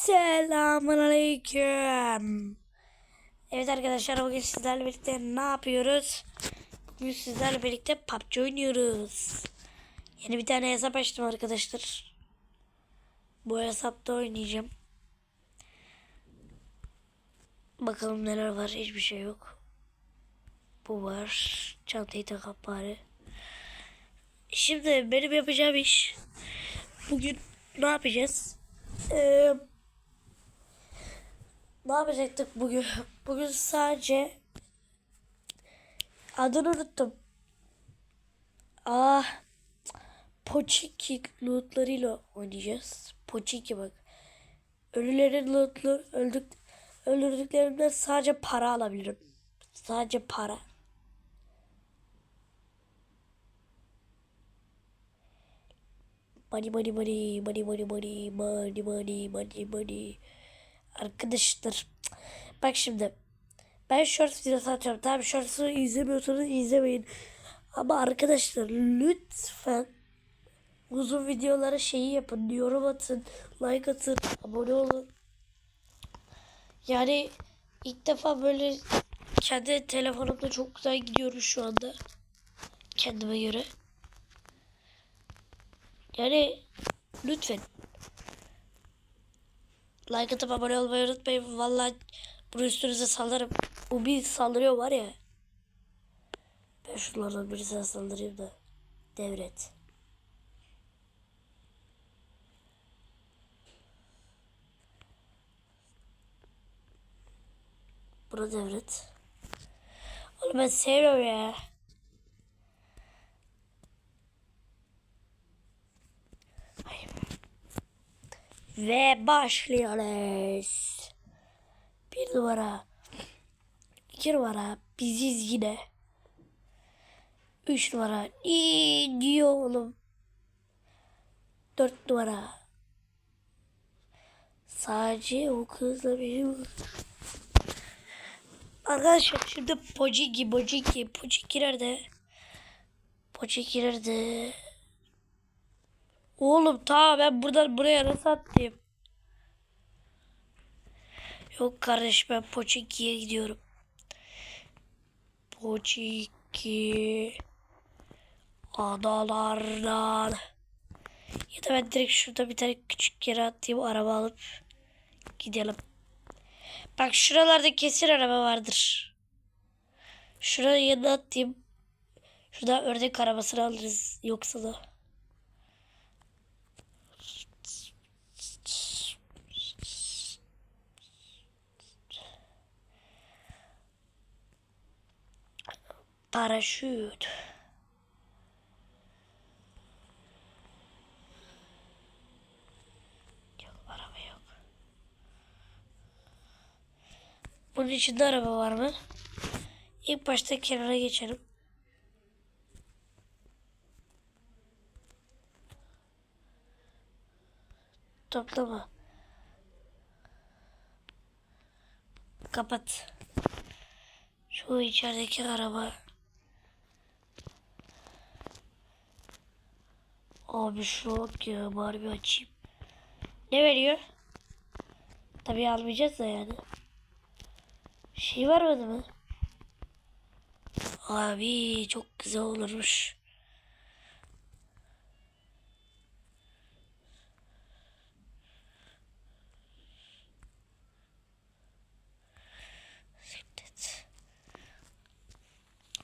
Selamun Aleyküm. Evet arkadaşlar bugün sizlerle birlikte ne yapıyoruz? Bugün sizlerle birlikte PUBG oynuyoruz. Yeni bir tane hesap açtım arkadaşlar. Bu hesapta oynayacağım. Bakalım neler var. Hiçbir şey yok. Bu var. Çantayı takıp bari. Şimdi benim yapacağım iş. Bugün ne yapacağız? Ee, ne yapacaktık bugün? Bugün sadece adını unuttum. Ah, Poçiki lootlarıyla oynayacağız. Poçiki bak. Ölülerin lootlu öldük öldürdüklerimden sadece para alabilirim. Sadece para. Money money money money money money money money money money Arkadaşlar bak şimdi ben short videosu atıyorum. Tamam shorts'u izlemiyorsanız izlemeyin. Ama arkadaşlar lütfen uzun videolara şeyi yapın yorum atın like atın abone olun. Yani ilk defa böyle kendi telefonumda çok güzel gidiyoruz şu anda kendime göre. Yani lütfen like atıp abone olmayı unutmayın. Vallahi bunu üstünüze sallarım. Bu bir saldırıyor var ya. Ben şunlardan birisine saldırayım da devret. Buna devret. Oğlum ben sevmiyorum ya. Ve başlıyoruz. Bir numara. iki numara. Biziz yine. Üç numara. İyi diyor oğlum. Dört numara. Sadece o kızla benim. Arkadaşlar şimdi Pociki, Pociki, Pociki nerede? Pociki nerede? Oğlum ta ben buradan buraya nasıl attım? Yok kardeş ben Poçiki'ye gidiyorum. Poçiki adalardan. Ya da ben direkt şurada bir tane küçük yere atayım araba alıp gidelim. Bak şuralarda kesin araba vardır. Şuraya yanına atayım. Şurada ördek arabasını alırız yoksa da. Paraşüt. Yok araba yok. Bunun içinde araba var mı? İlk başta kenara geçelim. Toplama. Kapat. Şu içerideki araba. Abi şu yok ya bari bir açayım. Ne veriyor? Tabii almayacağız da yani. Şey vermedi mi? Abi çok güzel olurmuş.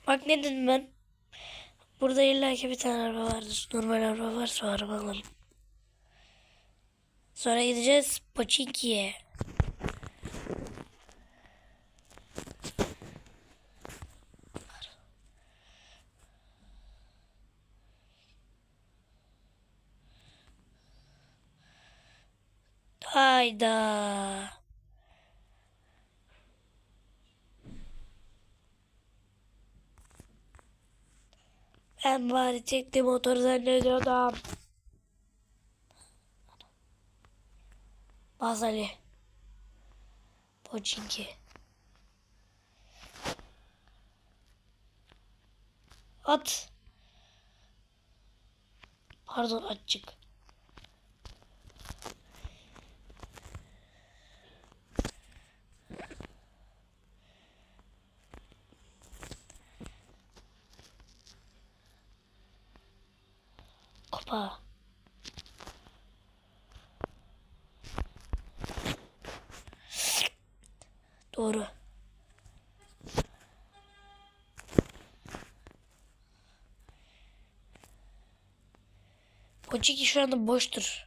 Bak ne dedim ben? Burada illa ki bir tane araba vardır. Normal araba varsa araba alalım. Sonra gideceğiz Pochinki'ye. Ben var çekti motoru zannediyordum. Bazali. Pochinki. At. Pardon atçık. Kupa. Doğru. Koçiki şu anda boştur.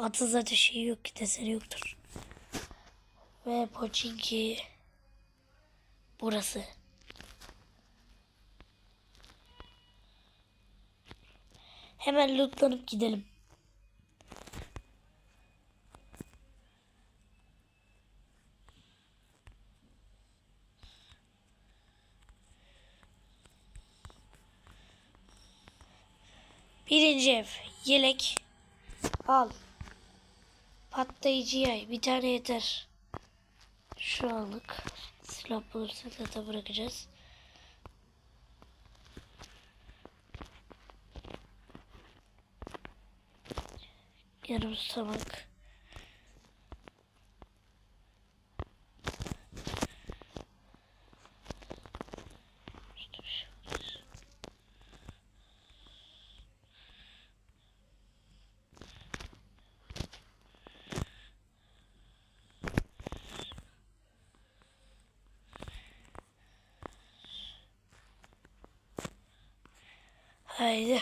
Atı zaten şey yok ki deseni yoktur. Ve Pochinki burası. Hemen lootlanıp gidelim. Birinci ev. Yelek. Al. Patlayıcı yay. Bir tane yeter. Şu anlık. Silah bulursak zaten bırakacağız. Yarım samak. Haydi.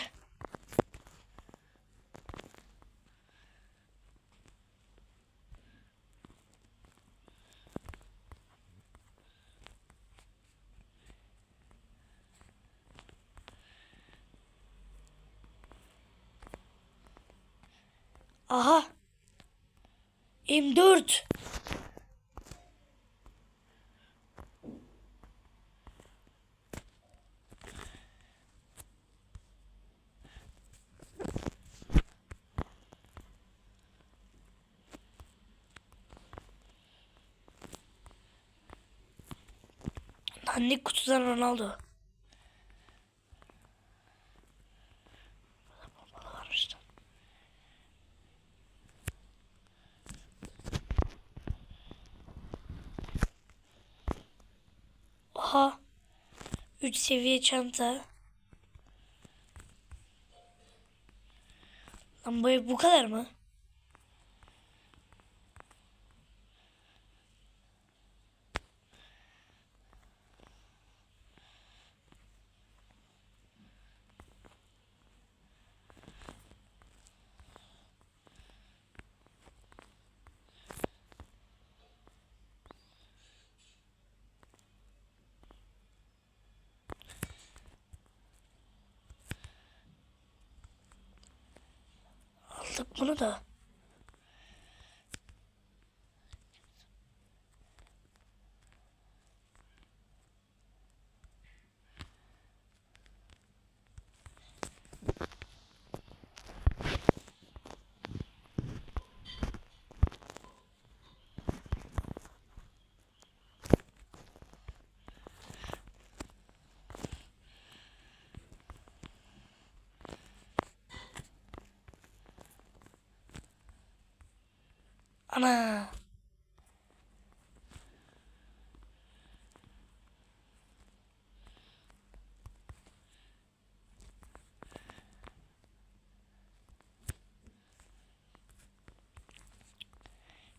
Aha. M4. Dandik kutudan Ronaldo. Oha. 3 seviye çanta. Lan bu bu kadar mı? Aldık bunu da. Ana.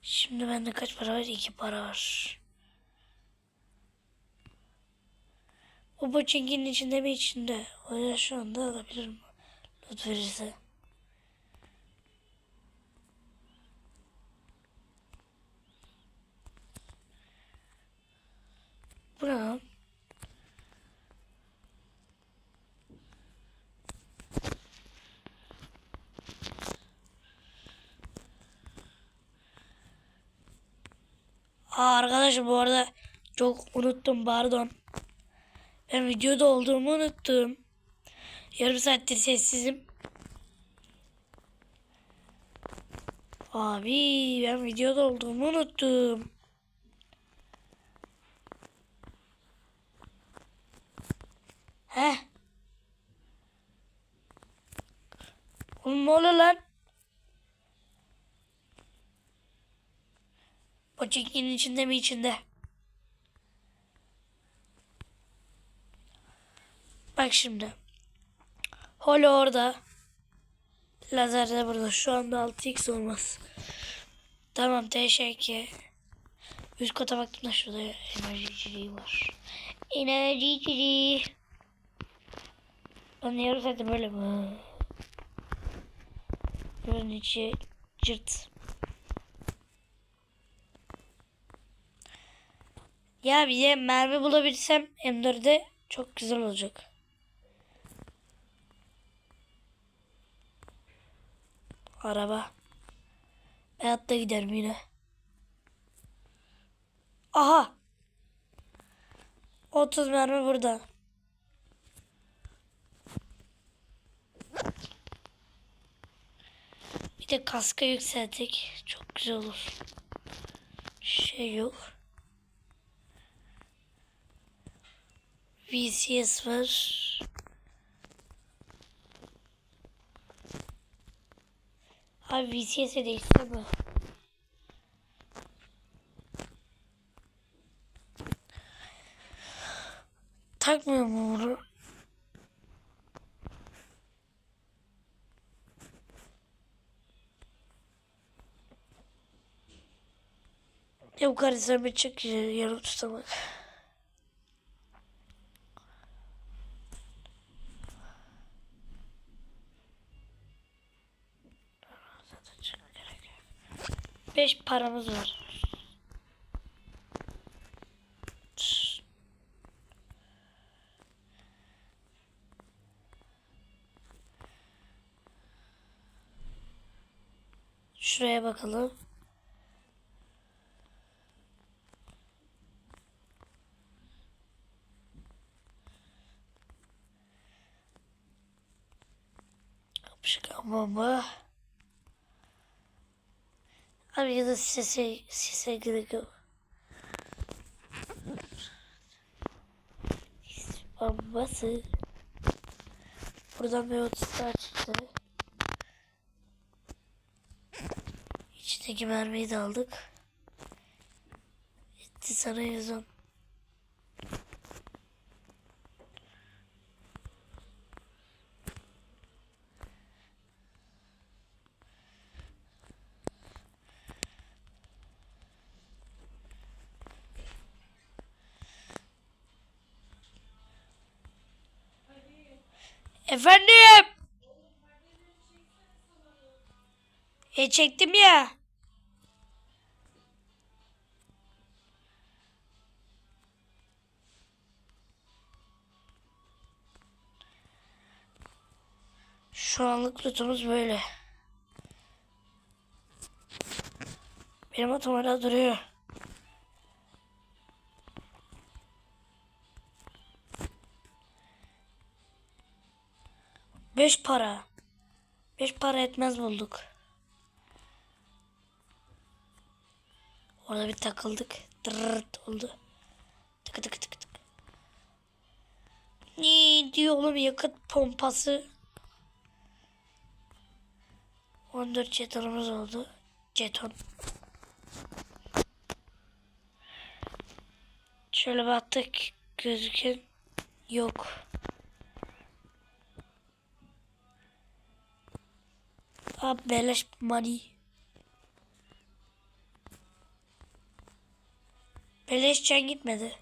Şimdi bende kaç para var? İki para var. O boçinkinin içinde bir içinde. O yüzden şu anda alabilirim. Lot verirse. Bu ne lan? Aa, arkadaşım bu arada çok unuttum pardon. Ben videoda olduğumu unuttum. Yarım saattir sessizim. Abi ben videoda olduğumu unuttum. He? Oğlum ne oluyor lan? Pochinki'nin içinde mi içinde? Bak şimdi. Holo orada. Lazer de burada. Şu anda 6x olmaz. Tamam teşekkür. Üst kata baktım da şurada enerjiciliği var. Enerjiciliği. Anlıyoruz hadi böyle mi? Bunun içi cırt. Ya bir de mermi bulabilsem M4'de çok güzel olacak. Araba. Ben hatta giderim yine. Aha. 30 mermi burada. De kaska yükselttik. Çok güzel olur. Şey yok. VCS var. Abi VCS'e değişse mi? Takmıyor mu bu kardeşler bir çık yarım tutamak. Beş paramız var. Şuraya bakalım. Bomba. Abi ya da sese, sese gerek yok. Bombası. Buradan bir otuzlar çıktı. İçindeki mermiyi de aldık. Etti sana yazan. Efendim? E çektim ya. Şu anlık lootumuz böyle. Benim atom hala duruyor. Beş para. Beş para etmez bulduk. Orada bir takıldık. Dırırt oldu. Tık tık tık tık. Ne diyor oğlum yakıt pompası. 14 jetonumuz oldu. Jeton. Şöyle baktık gözüken yok. Abi beleş money. Beleşçen gitmedi.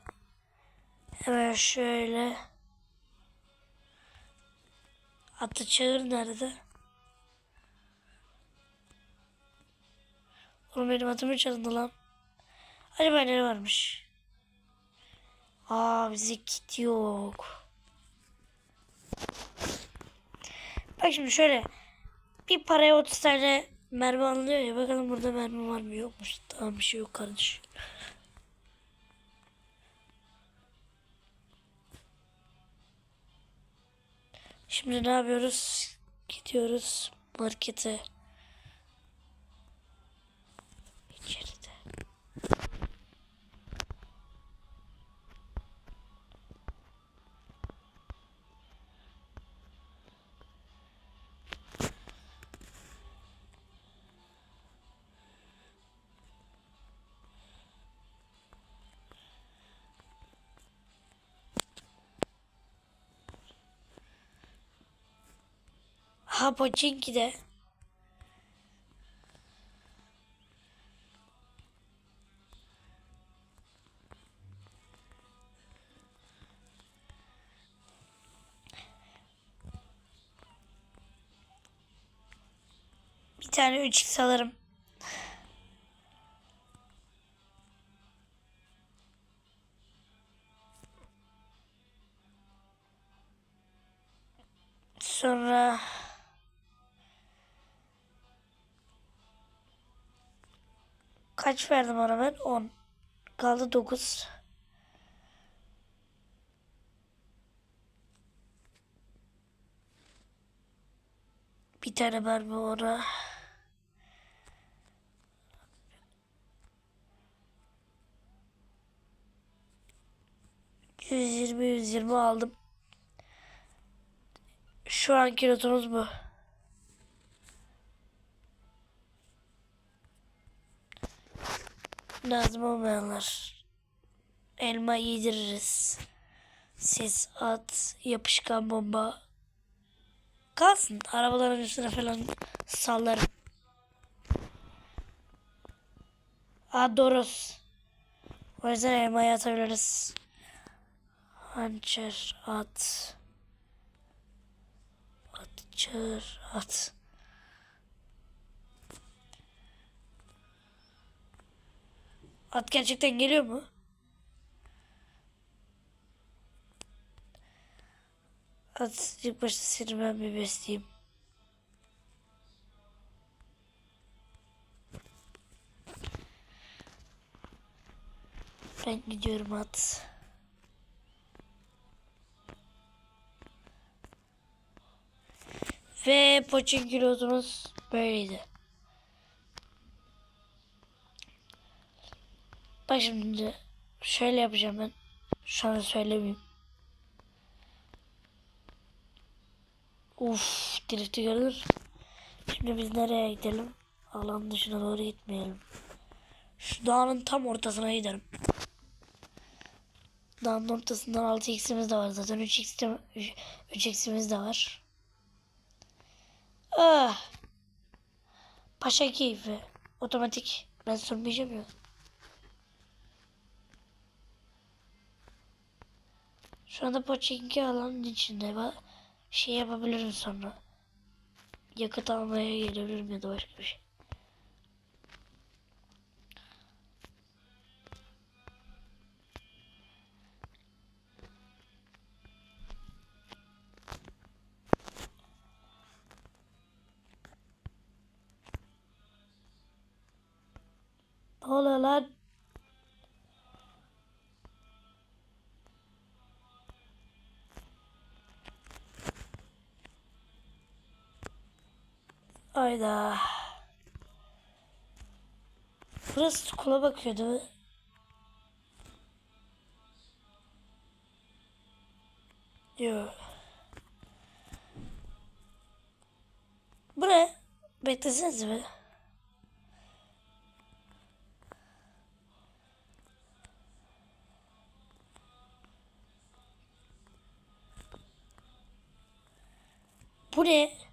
Hemen şöyle. Atı çağır nerede? Oğlum benim atımı çalındı lan. Acaba ne varmış? Aa bize kit yok. Bak şimdi şöyle. Bir paraya 30 tane mermi alınıyor ya. Bakalım burada mermi var mı yokmuş. Tamam bir şey yok kardeş. Şimdi ne yapıyoruz? Gidiyoruz markete. Aha Pochinki de. Bir tane 3x alırım. Kaç verdim ona ben? 10. Kaldı 9. Bir tane mermi ona. Yüz yirmi, yüz yirmi aldım. Şu anki notumuz bu. Lazım olmayanlar. Elma yediririz. Ses at, yapışkan bomba. Kalsın. Arabaların üstüne falan sallarım. Adoros. O yüzden elmayı atabiliriz. Hançer at. At çır at. At gerçekten geliyor mu? At ilk başta seni ben bir besleyeyim. Ben gidiyorum at. Ve poçin kilodumuz böyleydi. Bak şimdi şöyle yapacağım ben. Şu an söylemeyeyim. Uf, drifti görülür. Şimdi biz nereye gidelim? Alan dışına doğru gitmeyelim. Şu dağın tam ortasına gidelim. Dağın ortasından 6x'imiz de var zaten 3x de, 3x'imiz de var. Ah. Paşa keyfi. Otomatik. Ben sürmeyeceğim ya. Şu anda Pochinki alanın içinde. Ben şey yapabilirim sonra. Yakıt almaya gelebilirim ya da başka bir şey. Ne oluyor lan? Ayda. Burası kula bakıyordu. Yo. Bu ne? Beklesenize be. Bu ne?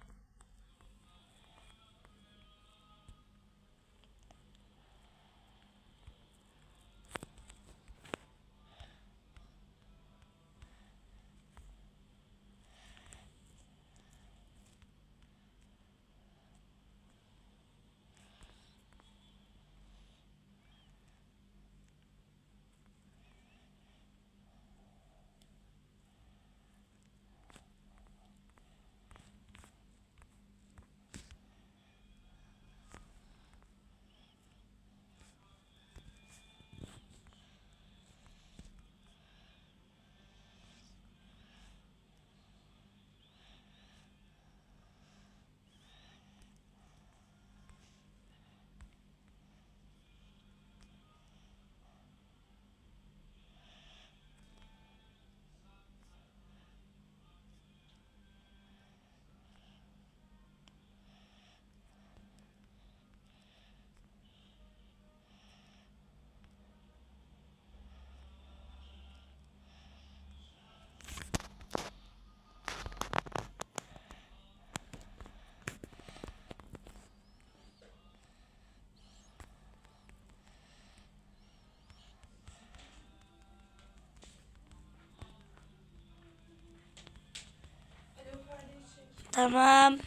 Tamam.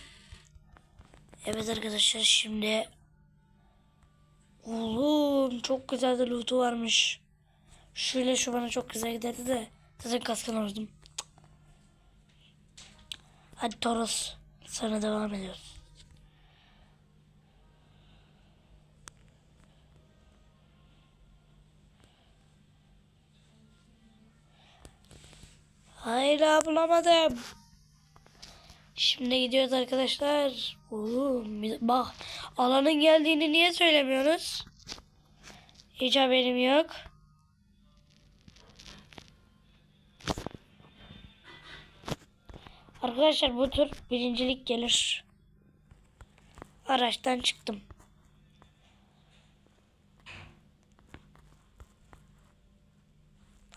Evet arkadaşlar şimdi. Oğlum çok güzel de loot'u varmış. Şöyle şu bana çok güzel giderdi de. Zaten kaskını vurdum. Hadi Toros. Sana devam ediyoruz. Hayır bulamadım. Şimdi gidiyoruz arkadaşlar. Bir- bak alanın geldiğini niye söylemiyorsunuz? Hiç haberim yok. Arkadaşlar bu tur birincilik gelir. Araçtan çıktım.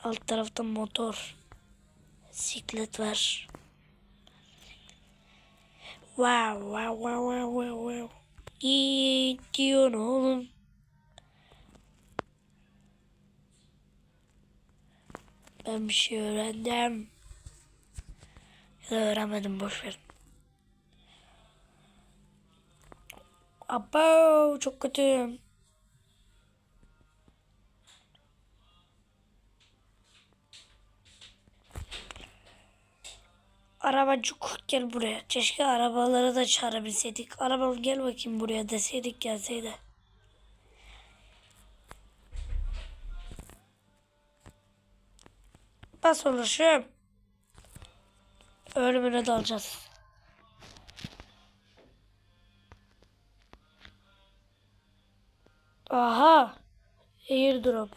Alt tarafta motor. Siklet var. Wow wow wow wow wow wow. Gidiyorsun oğlum. Ben bir şey öğrendim. Ya da öğrenmedim boş ver. Abo çok kötüyüm. arabacık gel buraya. Keşke arabaları da çağırabilseydik. Arabam gel bakayım buraya deseydik gelseydi. Bas oluşum. Ölümüne dalacağız. Aha. Airdrop. drop.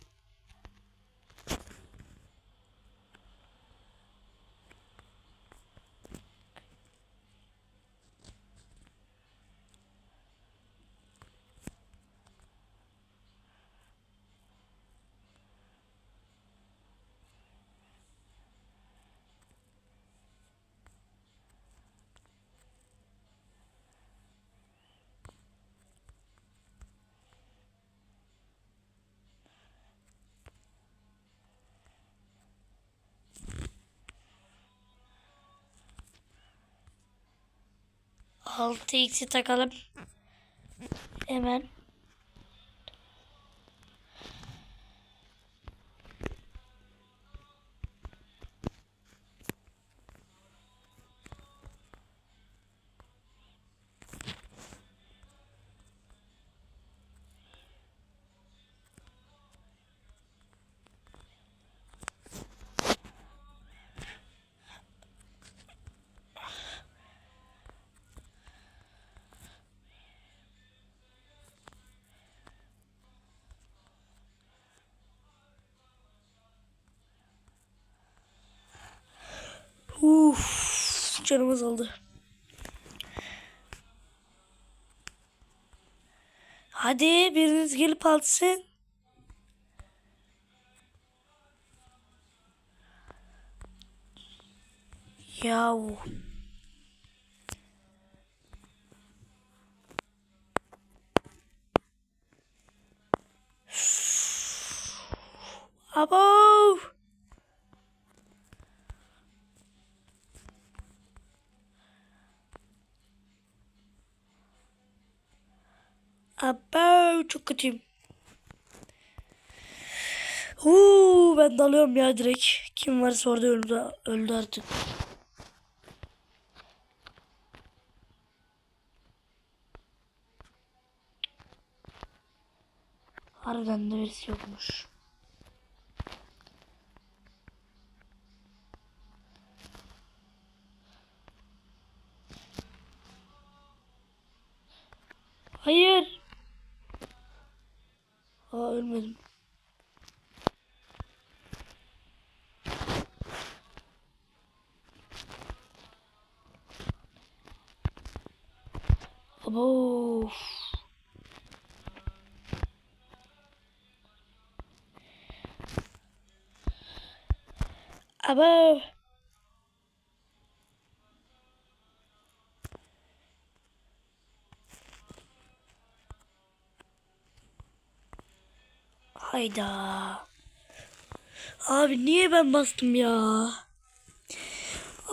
6x'i takalım. Hemen. Uf, canımız aldı. Hadi biriniz gelip alsın. Yahu. Abo. Abo çok kötüyüm. Huu, ben dalıyorum ya direkt. Kim varsa orada öldü, öldü artık. Harbiden de birisi yokmuş. Hayır. Aa ölmedim. Abo. Abo. Hayda. Abi niye ben bastım ya?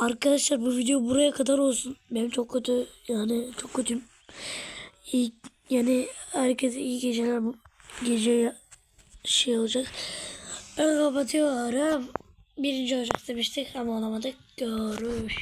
Arkadaşlar bu video buraya kadar olsun. Benim çok kötü yani çok kötüyüm. İyi, yani herkese iyi geceler. Bu gece şey olacak. Ben kapatıyorum. Birinci olacak demiştik ama olamadık. Görüşürüz.